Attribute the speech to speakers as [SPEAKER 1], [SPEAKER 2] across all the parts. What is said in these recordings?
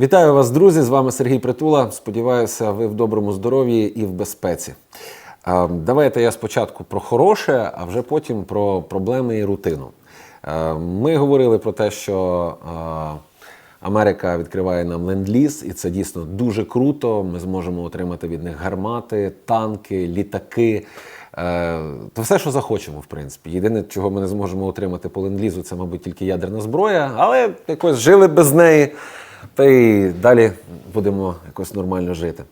[SPEAKER 1] Вітаю вас, друзі! З вами Сергій Притула. Сподіваюся, ви в доброму здоров'ї і в безпеці. Е, Давайте я спочатку про хороше, а вже потім про проблеми і рутину. Е, Ми говорили про те, що е, Америка відкриває нам ленд-ліз, і це дійсно дуже круто. Ми зможемо отримати від них гармати, танки, літаки. Та все, що захочемо, в принципі. Єдине, чого ми не зможемо отримати по ленд-лізу, це, мабуть, тільки ядерна зброя, але якось жили без неї, та й далі будемо якось нормально жити.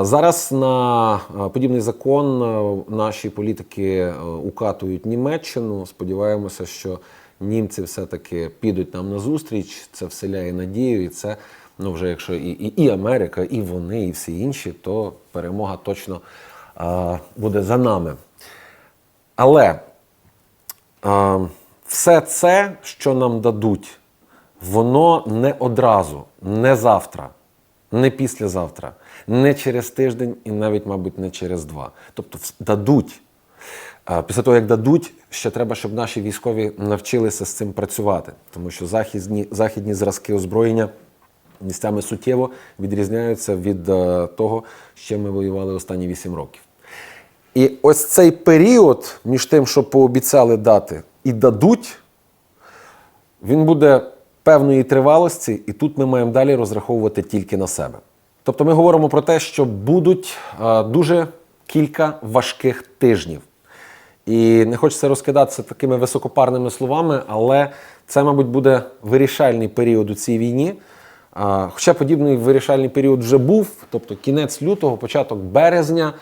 [SPEAKER 1] Зараз на подібний закон наші політики укатують Німеччину. Сподіваємося, що німці все-таки підуть нам на зустріч. Це вселяє надію, і це ну вже якщо і, і, і Америка, і вони, і всі інші, то перемога точно а, буде за нами. Але а, все це, що нам дадуть, воно не одразу, не завтра, не післязавтра, не через тиждень і навіть, мабуть, не через два. Тобто дадуть. Після того, як дадуть, ще треба, щоб наші військові навчилися з цим працювати, тому що західні, західні зразки озброєння місцями суттєво відрізняються від е, того, чим ми воювали останні 8 років. І ось цей період між тим, що пообіцяли дати, і дадуть, він буде певної тривалості, і тут ми маємо далі розраховувати тільки на себе. Тобто ми говоримо про те, що будуть е, дуже кілька важких тижнів. І не хочеться розкидатися такими високопарними словами, але це, мабуть, буде вирішальний період у цій війні. А, Хоча подібний вирішальний період вже був, тобто кінець лютого, початок березня,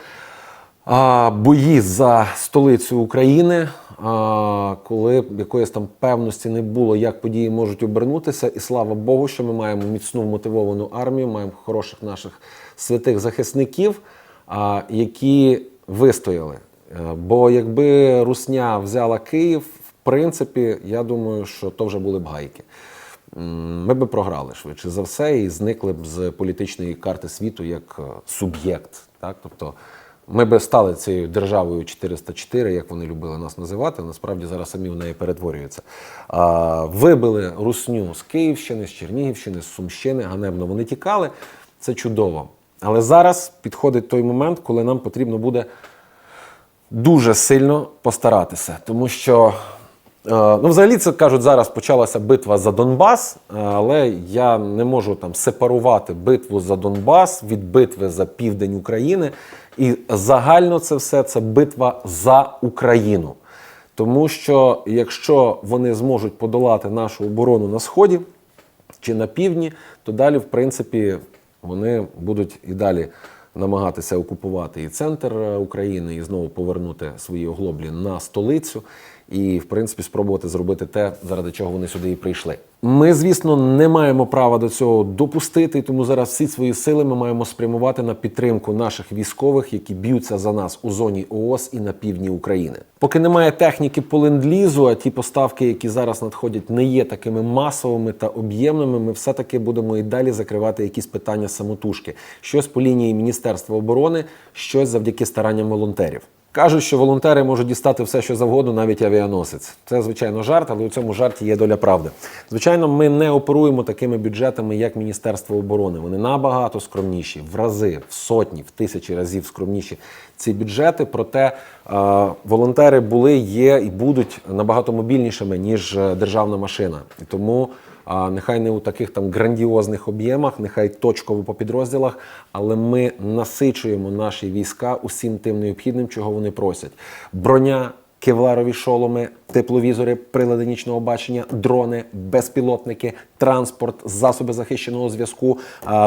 [SPEAKER 1] бої за столицю України, а, коли якоїсь там певності не було, як події можуть обернутися. І слава Богу, що ми маємо міцну мотивовану армію, маємо хороших наших святих захисників, які вистояли. Е, Бо якби Русня взяла Київ, в принципі, я думаю, що то вже були б гайки. Ми би програли швидше за все і зникли б з політичної карти світу як е, суб'єкт. Так? Тобто ми би стали цією державою 404, як вони любили нас називати. Насправді зараз самі в неї перетворюються. А, вибили русню з Київщини, з Чернігівщини, з Сумщини, ганебно вони тікали. Це чудово. Але зараз підходить той момент, коли нам потрібно буде дуже сильно постаратися, тому що. Е, Ну, взагалі, це кажуть, зараз почалася битва за Донбас, е, але я не можу там сепарувати битву за Донбас від битви за південь України. І загально це все це битва за Україну. Тому що якщо вони зможуть подолати нашу оборону на сході чи на півдні, то далі, в принципі, вони будуть і далі намагатися окупувати і центр е, України, і знову повернути свої оглоблі на столицю, і, в принципі, спробувати зробити те, заради чого вони сюди і прийшли. Ми, звісно, не маємо права до цього допустити, тому зараз всі свої сили ми маємо спрямувати на підтримку наших військових, які б'ються за нас у зоні ООС і на півдні України. Поки немає техніки по ленд-лізу, а ті поставки, які зараз надходять, не є такими масовими та об'ємними. Ми все-таки будемо і далі закривати якісь питання самотужки. Щось по лінії Міністерства оборони, щось завдяки старанням волонтерів. Кажуть, що волонтери можуть дістати все, що завгодно, навіть авіаносець. Це звичайно жарт, але у цьому жарті є доля правди. Звичайно, ми не оперуємо такими бюджетами, як Міністерство оборони. Вони набагато скромніші, в рази, в сотні, в тисячі разів скромніші ці бюджети. Проте е, волонтери були, є і будуть набагато мобільнішими ніж е, державна машина. І тому. Нехай не у таких там грандіозних об'ємах, нехай точково по підрозділах, але ми насичуємо наші війська усім тим необхідним, чого вони просять: броня, кевларові шоломи, тепловізори, прилади нічного бачення, дрони, безпілотники, транспорт, засоби захищеного зв'язку,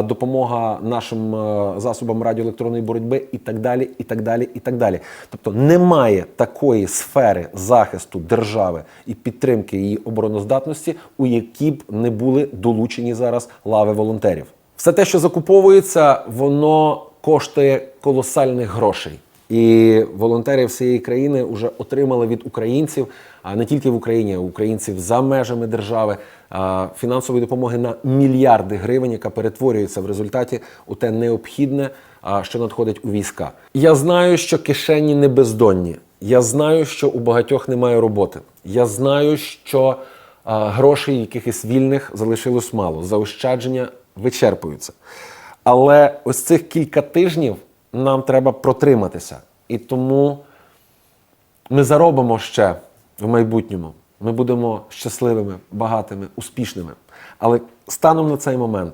[SPEAKER 1] допомога нашим е, засобам радіоелектронної боротьби і так далі, і так далі, і так далі. Тобто немає такої сфери захисту держави і підтримки її обороноздатності, у які б не були долучені зараз лави волонтерів. Все те, що закуповується, воно коштує колосальних грошей. І волонтери всієї країни вже отримали від українців, а не тільки в Україні, а українців за межами держави фінансової допомоги на мільярди гривень, яка перетворюється в результаті у те необхідне, що надходить у війська. Я знаю, що кишені не бездонні. Я знаю, що у багатьох немає роботи. Я знаю, що грошей якихось вільних залишилось мало. Заощадження вичерпуються. Але ось цих кілька тижнів нам треба протриматися. І тому ми заробимо ще в майбутньому. Ми будемо щасливими, багатими, успішними. Але станом на цей момент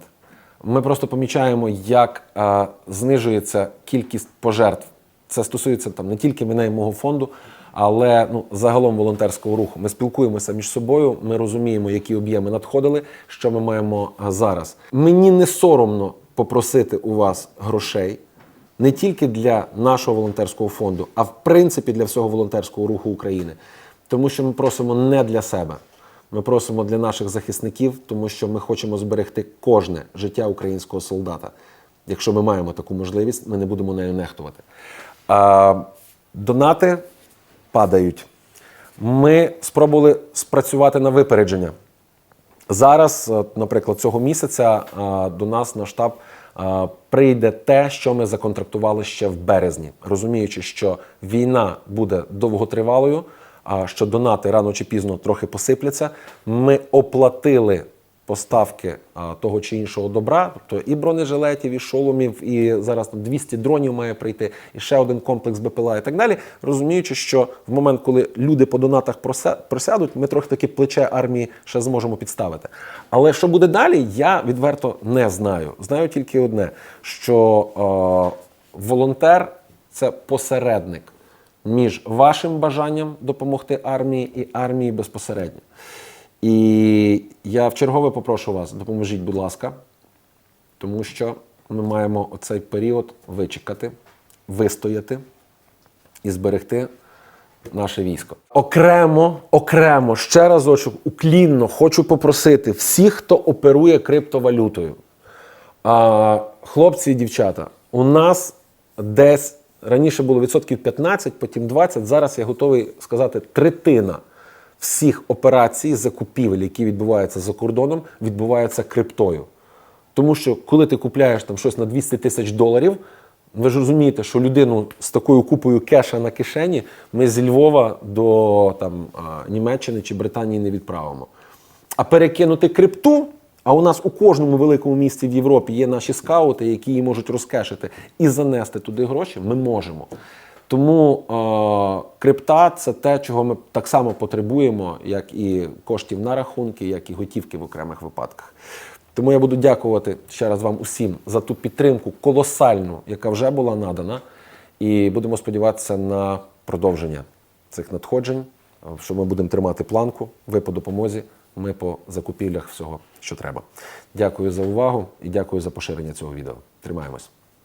[SPEAKER 1] ми просто помічаємо, як е, знижується кількість пожертв. Це стосується там не тільки мене і мого фонду, але ну, загалом волонтерського руху. Ми спілкуємося між собою, ми розуміємо, які об'єми надходили, що ми маємо е, зараз. Мені не соромно попросити у вас грошей не тільки для нашого волонтерського фонду, а в принципі для всього волонтерського руху України. Тому що ми просимо не для себе. Ми просимо для наших захисників, тому що ми хочемо зберегти кожне життя українського солдата. Якщо ми маємо таку можливість, ми не будемо нею нехтувати. А, донати падають. Ми спробували спрацювати на випередження. Зараз, наприклад, цього місяця до нас на штаб прийде те, що ми законтрактували ще в березні, розуміючи, що війна буде довготривалою, а що донати рано чи пізно трохи посипляться. Ми оплатили поставки а, того чи іншого добра, тобто і бронежилетів, і шоломів, і зараз там 200 дронів має прийти, і ще один комплекс БПЛА і так далі. Розуміючи, що в момент, коли люди по донатах прося- просядуть, ми трохи таки плече армії ще зможемо підставити. Але що буде далі, я відверто не знаю. Знаю тільки одне: що е, волонтер це посередник між вашим бажанням допомогти армії і армії безпосередньо. І я вчергове попрошу вас, допоможіть, будь ласка, тому що ми маємо оцей період вичекати, вистояти і зберегти наше військо. Окремо, окремо, ще разочок, уклінно хочу попросити всіх, хто оперує криптовалютою. А, хлопці і дівчата, у нас десь раніше було відсотків 15, потім 20, зараз я готовий сказати третина всіх операцій закупівель, які відбуваються за кордоном, відбуваються криптою. Тому що коли ти купляєш там щось на 200 тисяч доларів, ви ж розумієте, що людину з такою купою кеша на кишені ми зі Львова до там, Німеччини чи Британії не відправимо. А перекинути крипту, а у нас у кожному великому місті в Європі є наші скаути, які її можуть розкешити і занести туди гроші, ми можемо. Тому е, крипта це те, чого ми так само потребуємо, як і коштів на рахунки, як і готівки в окремих випадках. Тому я буду дякувати ще раз вам усім за ту підтримку колосальну, яка вже була надана. І будемо сподіватися на продовження цих надходжень, що ми будемо тримати планку. Ви по допомозі, ми по закупівлях всього, що треба. Дякую за увагу і дякую за поширення цього відео. Тримаємось.